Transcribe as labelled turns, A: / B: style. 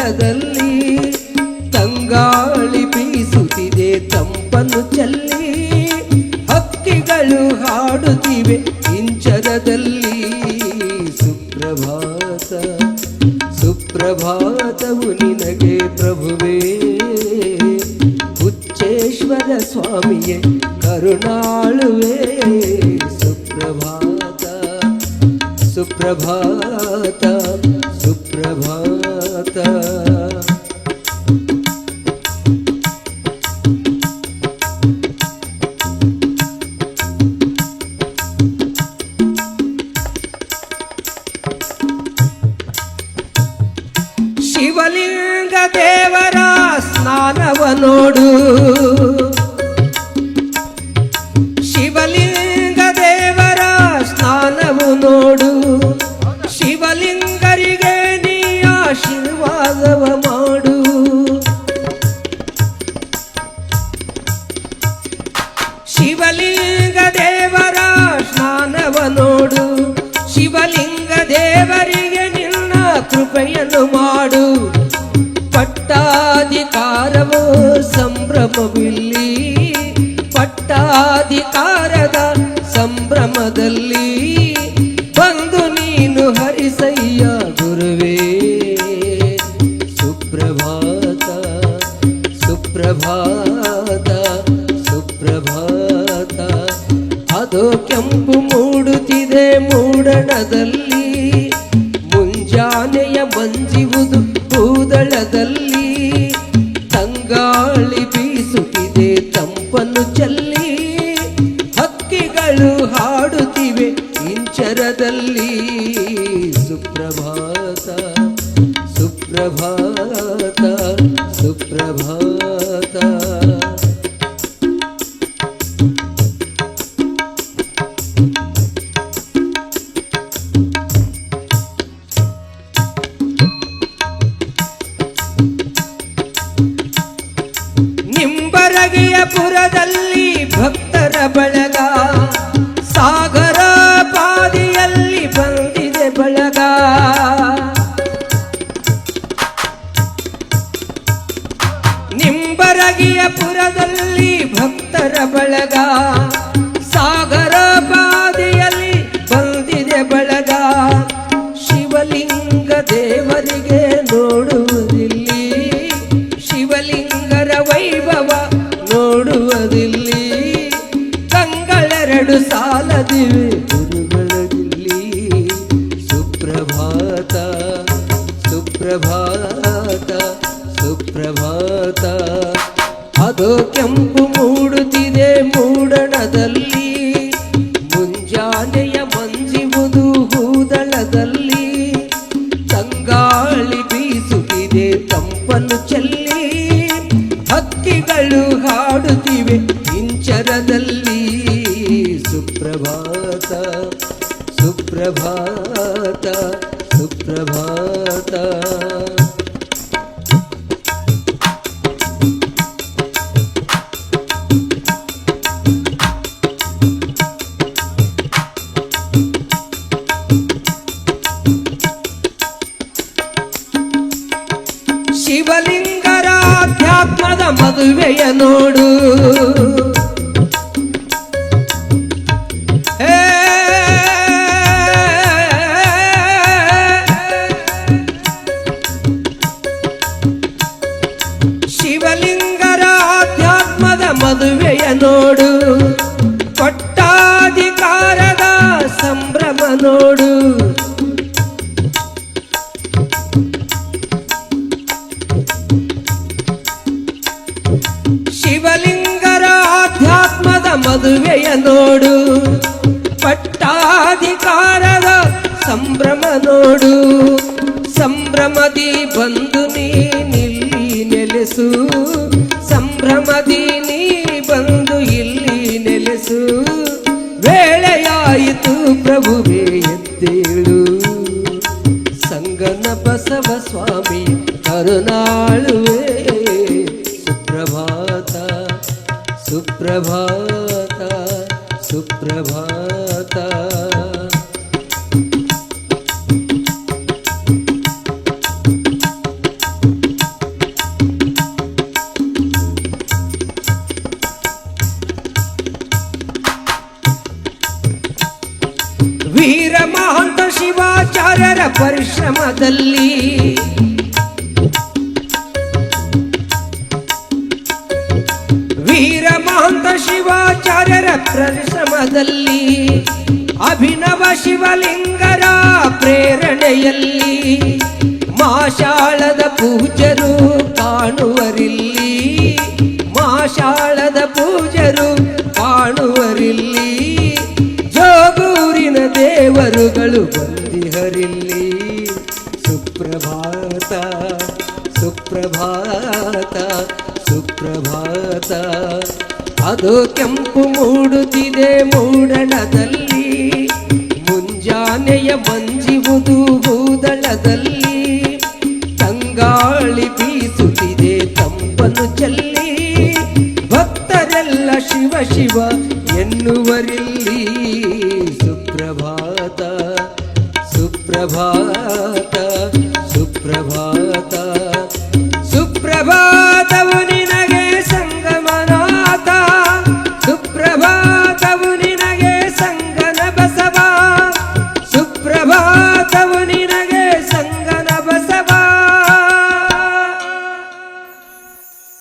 A: ಭೂದಳದಲ್ಲಿ ತಂಗಾಳಿ ಬೀಸುತ್ತಿದೆ, ತಂಪನ್ನು ಚೆಲ್ಲಿ ಹಕ್ಕಿಗಳು ಹಾಡುತ್ತಿವೆ. ಇಂಚರದಲ್ಲಿ ಸುಪ್ರಭಾತ, ಸುಪ್ರಭಾತವು ನಿನಗೆ ಪ್ರಭುವೇ. ಹುಚ್ಚೇಶ್ವರ ಸ್ವಾಮಿಯೇ, ಕರುಣಾಳುವೆ. ಸುಪ್ರಭಾತ ಸುಪ್ರಭಾತ. ಸ್ನಾನವ ನೋಡು? ಶಿವಲಿಂಗ ದೇವರ ಸ್ನಾನವು ನೋಡು. ಶಿವಲಿಂಗರಿಗೆ ನೀ ಆಶೀರ್ವಾದವ ಮಾಡು. ಶಿವಲಿಂಗ ದೇವರ ಸ್ನಾನವ ನೋಡು. ಶಿವಲಿಂಗ ದೇವರಿಗೆ ನಿನ್ನ ಕೃಪೆಯನ್ನು ಮಾಡು. ಸಂಭ್ರಮವಿಲ್ಲಿ, ಪಟ್ಟಾಧಿಕಾರದ ಸಂಭ್ರಮದಲ್ಲಿ ಬಂದು ನೀನು ಹರಿಸಯ್ಯ ಗುರುವೇ. ಸುಪ್ರಭಾತ ಸುಪ್ರಭಾತ ಸುಪ್ರಭಾತ ಅದು ಕೆಂಪು ಮೂಡುತ್ತಿದೆ ಮೂಡಣದಲ್ಲಿ, ಮುಂಜಾನೆಯ ಮಂಜಿವುದು ಭೂದಳದಲ್ಲಿ ಚೆಲ್ಲಿ ಹಕ್ಕಿಗಳು ಹಾಡುತ್ತಿವೆ. ಇಂಚರದಲ್ಲಿ ಸುಪ್ರಭಾತ ಸುಪ್ರಭಾತ ಸುಪ್ರಭಾತ. ಬಳಗ ನಿಂಬರಗಿಯ ಪುರದಲ್ಲಿ ಭಕ್ತರ ಬಳಗ, ಸಾಗರ ಪಾದಿಯಲ್ಲಿ ಬಂದಿದೆ ಬಳಗ. ಶಿವಲಿಂಗ ದೇವರಿಗೆ ನೋಡುವುದಿಲ್ಲಿ, ಶಿವಲಿಂಗರ ವೈಭವ ನೋಡುವುದಿಲ್ಲಿ. ತಂಗಳೆರಡು ಸಾಲದಿವೆ ಅದು ಕೆಂಪು ಮೂಡುತ್ತಿದೆ ಮೂಡಣದಲ್ಲಿ. ಮುಂಜಾನೆಯ ಮಂಜಿವುದು ಹೂದಳದಲ್ಲಿ. ತಂಗಾಳಿ ಬೀಸುತ್ತಿದೆ ತಂಪನ್ನು ಚೆಲ್ಲಿ. ಹಕ್ಕಿಗಳು ಹಾಡುತ್ತಿವೆ ಇಂಚರದಲ್ಲಿ. ಸುಪ್ರಭಾತ ಸುಪ್ರಭಾತ ಸುಪ್ರಭಾತ. ಮದುವೆಯ ನೋಡು. ಪಟ್ಟಾಧಿಕಾರದ ಸಂಭ್ರಮ ನೋಡು. ಶಿವಲಿಂಗರ ಆಧ್ಯಾತ್ಮದ ಮದುವೆಯ ನೋಡು. ಪಟ್ಟಾಧಿಕಾರದ ಸಂಭ್ರಮ ನೋಡು. ಸಂಭ್ರಮದಿ ಬಂದು ನೀನಿಲ್ಲಿ ನೆಲೆಸು. ಸಂಭ್ರಮದಿ ಪ್ರಭುವೇ ಎದ್ದೇಳು ಸಂಗನ ಬಸವ ಸ್ವಾಮಿ ಕರುಣಾಳುವೆ ಪರಿಶ್ರಮದಲ್ಲಿ. ವೀರ ಮಹಂತ ಶಿವಾಚಾರ್ಯರ ಪರಿಶ್ರಮದಲ್ಲಿ. ಅಭಿನವ ಶಿವಲಿಂಗರ ಪ್ರೇರಣೆಯಲ್ಲಿ. ಮಾಷಾಳದ ಪೂಜರು ಕಾಣುವರಿಲ್ಲಿ. ಮಾಷಾಳದ ಪೂಜರು ಕಾಣುವರಿಲ್ಲಿ. ಜೋಗೂರಿನ ದೇವರುಗಳು ಬಂದಿಹರಿಲ್ಲಿ ಸುಪ್ರಭಾತ ಸುಪ್ರಭಾತ ಸುಪ್ರಭಾತ. ಅದು ಕೆಂಪು ಮೂಡುತ್ತಿದೆ ಮೂಡಣದಲ್ಲಿ, ಮುಂಜಾನೆಯ ಮಂಜಿವುದು ಭೂದಳದಲ್ಲಿ. ತಂಗಾಳಿ ಬೀಸುತ್ತಿದೆ ತಂಪನು ಚೆಲ್ಲಿ, ಭಕ್ತರೆಲ್ಲ ಶಿವ ಶಿವ ಎನ್ನುವರಿಲ್ಲಿ. ಸುಪ್ರಭಾತ ಸುಪ್ರಭಾತ